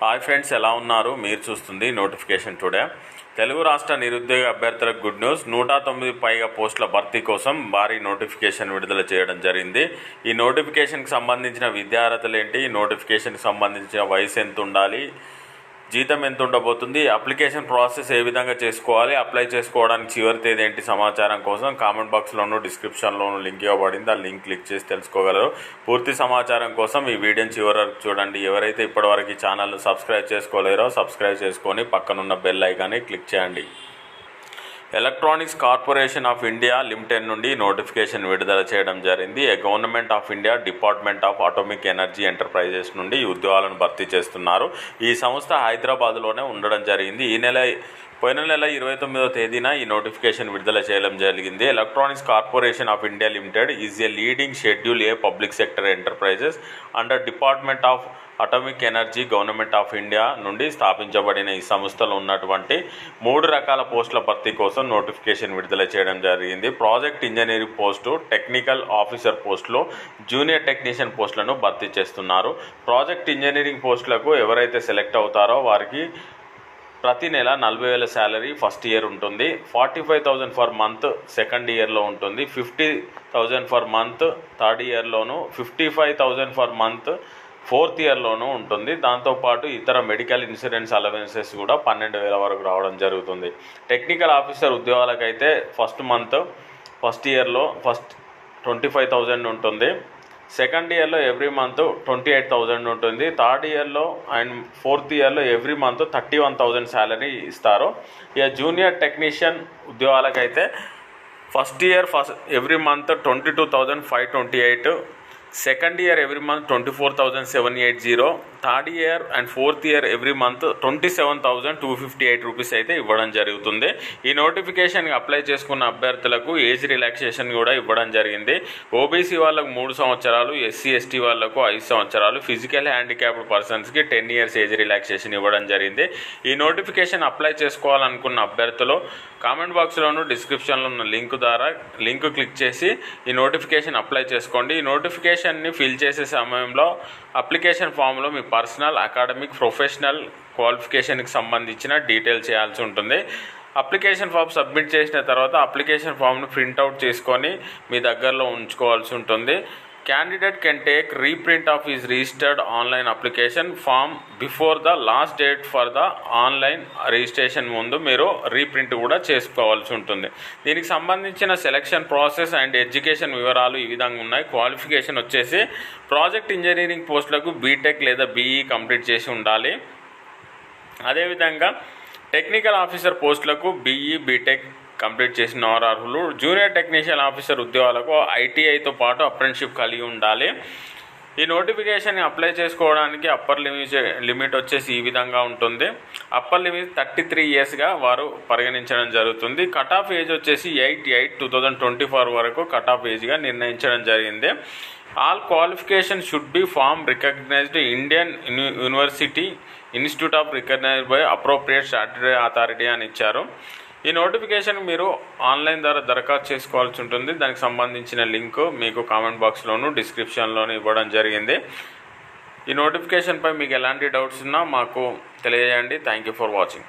Hi friends ఎలా ఉన్నారు? మీరు చూస్తుంది నోటిఫికేషన్ టుడే. తెలుగు రాష్ట్ర నిరుద్యోగ అభ్యర్థులకు గుడ్ న్యూస్. నూట తొమ్మిది పైగా పోస్టుల భర్తీ కోసం భారీ నోటిఫికేషన్ విడుదల చేయడం జరిగింది. ఈ నోటిఫికేషన్కి సంబంధించిన విద్యార్హతలు ఏంటి? ఈ నోటిఫికేషన్కి సంబంధించిన వయసు ఎంత ఉండాలి జీతం ఎంత ఉండబోతుంది అప్లికేషన్ ప్రాసెస్ ఏ విధంగా చేసుకోవాలి అప్లై చేసుకోవడానికి చివరి తేదీ ఏంటి సమాచారం కోసం కామెంట్ బాక్స్లోను డిస్క్రిప్షన్లోను లింక్ ఇవ్వబడింది. ఆ లింక్ క్లిక్ చేసి తెలుసుకోగలరు. పూర్తి సమాచారం కోసం ఈ వీడియోని చివరి వరకు చూడండి. ఎవరైతే ఇప్పటివరకు ఈ ఛానల్ సబ్స్క్రైబ్ చేసుకోలేరో సబ్స్క్రైబ్ చేసుకొని పక్కనున్న బెల్ ఐకాన్ని క్లిక్ చేయండి. Electronics corporation of India limited నుండి నోటిఫికేషన్ విడుదల చేయడం జరిగింది. A government of India department of atomic energy enterprises నుండి ఉద్యోగాలను భర్తీ చేస్తున్నారు. ఈ సంస్థ హైదరాబాద్లోనే ఉండడం జరిగింది. ఈ నెల పోయిన నెల ఇరవై తొమ్మిదో తేదీన ఈ నోటిఫికేషన్ విడుదల చేయడం జరిగింది. Electronics corporation of India limited is a leading schedule a public sector enterprises under department of atomic energy government of India నుండి స్థాపించబడిన ఈ సంస్థలో ఉన్నటువంటి మూడు రకాల పోస్టుల భర్తీ కోసం నోటిఫికేషన్ విడుదల చేయడం జరిగింది. Project engineering post technical officer పోస్టులో జూనియర్ టెక్నీషియన్ పోస్టులను భర్తీ చేస్తున్నారు. ప్రాజెక్ట్ ఇంజనీరింగ్ పోస్టులకు ఎవరైతే సెలెక్ట్ అవుతారో వారికి ప్రతి నెల నలభై వేల శాలరీ ఫస్ట్ ఇయర్ ఉంటుంది. Forty five thousand for month second ఇయర్లో ఉంటుంది. Fifty thousand for month third ఇయర్లోను fifty five thousand for month fourth ఇయర్లోనూ ఉంటుంది. దాంతోపాటు ఇతర మెడికల్ ఇన్సూరెన్స్ అలవెన్సెస్ కూడా పన్నెండు వేల వరకు రావడం జరుగుతుంది. టెక్నికల్ ఆఫీసర్ ఉద్యోగాలకైతే ఫస్ట్ మంత్ ఫస్ట్ ఇయర్లో ఫస్ట్ ట్వంటీ ఫైవ్ థౌజండ్ ఉంటుంది. సెకండ్ ఇయర్లో every month twenty eight thousand ఉంటుంది. థర్డ్ ఇయర్లో అండ్ ఫోర్త్ ఇయర్లో every month thirty one thousand salary ఇస్తారు. ఇక junior technician ఉద్యోగాలకైతే first year first every month twenty two thousand five twenty eight second year every month twenty four thousand seven eight zero. Third year and fourth year every month twenty seven thousand two fifty eight rupees అయితే ఇవ్వడం జరుగుతుంది. ఈ నోటిఫికేషన్కి apply చేసుకున్న అభ్యర్థులకు age relaxation కూడా ఇవ్వడం జరిగింది. ఓబీసీ వాళ్ళకు మూడు సంవత్సరాలు ఎస్సీ ఎస్టీ వాళ్ళకు ఐదు సంవత్సరాలు ఫిజికల్ హ్యాండిక్యాప్డ్ పర్సన్స్కి టెన్ ఇయర్స్ ఏజ్ రిలాక్సేషన్ ఇవ్వడం జరిగింది. ఈ నోటిఫికేషన్ అప్లై చేసుకోవాలనుకున్న అభ్యర్థులు కామెంట్ బాక్స్లోను డిస్క్రిప్షన్లో ఉన్న లింక్ ద్వారా లింక్ క్లిక్ చేసి ఈ నోటిఫికేషన్ అప్లై చేసుకోండి. ఈ నోటిఫికేషన్ అప్లికేషన్ని ఫిల్ చేసే సమయంలో అప్లికేషన్ ఫామ్లో మీ పర్సనల్ అకాడమిక్ ప్రొఫెషనల్ క్వాలిఫికేషన్కి సంబంధించిన డీటెయిల్ చేయాల్సి ఉంటుంది. అప్లికేషన్ ఫామ్ సబ్మిట్ చేసిన తర్వాత అప్లికేషన్ ఫామ్ను ప్రింట్అవుట్ చేసుకొని మీ దగ్గరలో ఉంచుకోవాల్సి ఉంటుంది. Candidate can take reprint of is registered online application form before the last date for the online registration ముందు మీరు రీప్రింట్ కూడా చేసుకోవాల్సి ఉంటుంది. దీనికి సంబంధించిన సెలక్షన్ ప్రాసెస్ అండ్ ఎడ్యుకేషన్ వివరాలు ఈ విధంగా ఉన్నాయి. క్వాలిఫికేషన్ వచ్చేసి ప్రాజెక్ట్ ఇంజనీరింగ్ పోస్టులకు బీటెక్ లేదా బీఈ కంప్లీట్ చేసి ఉండాలి. అదేవిధంగా టెక్నికల్ ఆఫీసర్ పోస్టులకు బీఈ బీటెక్ కంప్లీట్ చేసిన వారు అర్హులు జూనియర్ టెక్నీషియన్ ఆఫీసర్ ఉద్యోగాలకు ఐటీఐతో పాటు అప్రెంటిషిప్ కలిగి ఉండాలి. ఈ నోటిఫికేషన్ అప్లై చేసుకోవడానికి అప్పర్ లిమిట్ లిమిట్ వచ్చేసి ఈ విధంగా ఉంటుంది. అప్పర్ లిమిట్ థర్టీ త్రీ ఇయర్స్గా వారు పరిగణించడం జరుగుతుంది. కట్ ఆఫ్ ఏజ్ వచ్చేసి eight eight two thousand twenty four వరకు కట్ ఆఫ్ ఏజ్గా నిర్ణయించడం జరిగింది. All qualification should be from recognised Indian university institute of recognised by appropriate statutory authority అని ఇచ్చారు. ఈ నోటిఫికేషన్ మీరు ఆన్లైన్ ద్వారా దరఖాస్తు చేసుకోవాల్సి ఉంటుంది. దానికి సంబంధించిన లింక్ మీకు కామెంట్ బాక్స్లోను డిస్క్రిప్షన్లోను ఇవ్వడం జరిగింది. ఈ నోటిఫికేషన్పై మీకు ఎలాంటి డౌట్స్ ఉన్నా మాకు తెలియజేయండి. Thank you for watching